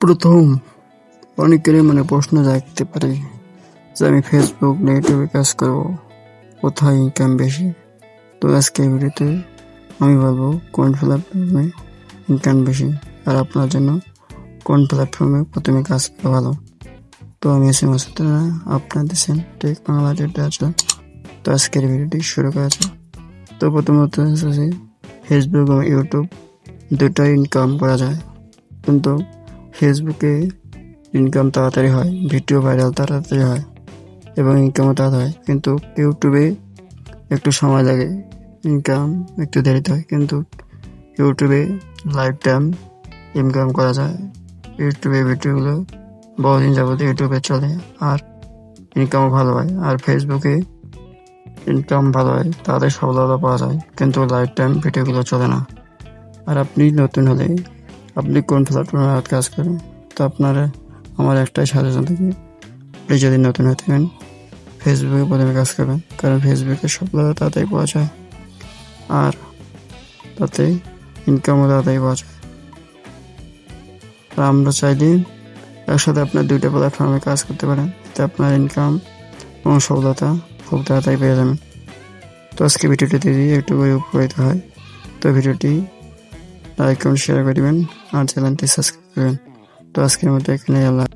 প্রথম অনেকেরই মনে প্রশ্ন জাগতে পারে যে আমি ফেসবুক না ইউটিউবে কাজ করব, কোথায় ইনকাম বেশি? তো আজকে ভিডিওতে আমি বলব কোন প্ল্যাটফর্মে ইনকাম বেশি আর আপনার জন্য কোন প্ল্যাটফর্মে প্রথমে কাজ করা ভালো? তো আমি এসে মাসুদ আপনার দেশেন টেক বাংলা আছে। তো আজকের ভিডিওটি শুরু করা তো প্রথমত ফেসবুক এবং ইউটিউব দুটাই ইনকাম করা যায়। কিন্তু ফেসবুকে ইনকাম তাড়াতাড়ি হয়, ভিডিও ভাইরাল তাড়াতাড়ি হয় এবং ইনকামও তাড়াতাড়ি হয়। কিন্তু ইউটিউবে একটু সময় লাগে ইনকাম একটু দেরিতে হয়। কিন্তু ইউটিউবে লাইফ টাইম ইনকাম করা যায়। ইউটিউবে ভিডিওগুলো বহুদিন যাবত ইউটিউবে চলে আর ইনকামও ভালো হয়। আর ফেসবুকে ইনকাম ভালো হয় তাদের সফলতা পাওয়া যায়। কিন্তু লাইফ টাইম ভিডিওগুলো চলে না। আর আপনি নতুন হলে আপনি কোন প্ল্যাটফর্মে কাজ করেন? তো আপনারা আমার একটাই সাজেশন থাকে আপনি যদি নতুন হয়ে থাকেন ফেসবুকে প্রথমে কাজ করবেন, কারণ ফেসবুকে সফলতা তাড়াতাড়ি পাওয়া যায়, আর তাতে ইনকামও তাড়াতাড়ি পাওয়া যায়। আর আমরা চাইলে একসাথে আপনার দুইটা প্ল্যাটফর্মে কাজ করতে পারেন, এতে আপনার ইনকাম এবং সফলতা খুব তাড়াতাড়ি পেয়ে যাবেন। তো আজকে ভিডিওটি যদি একটু করে উপকৃত হয়। তো ভিডিওটি লাইক কমেন্ট শেয়ার করে আর চ্যানেলটি সাবস্ক্রাইব করবেন তো আজকের মতো এখানে আল্লাহ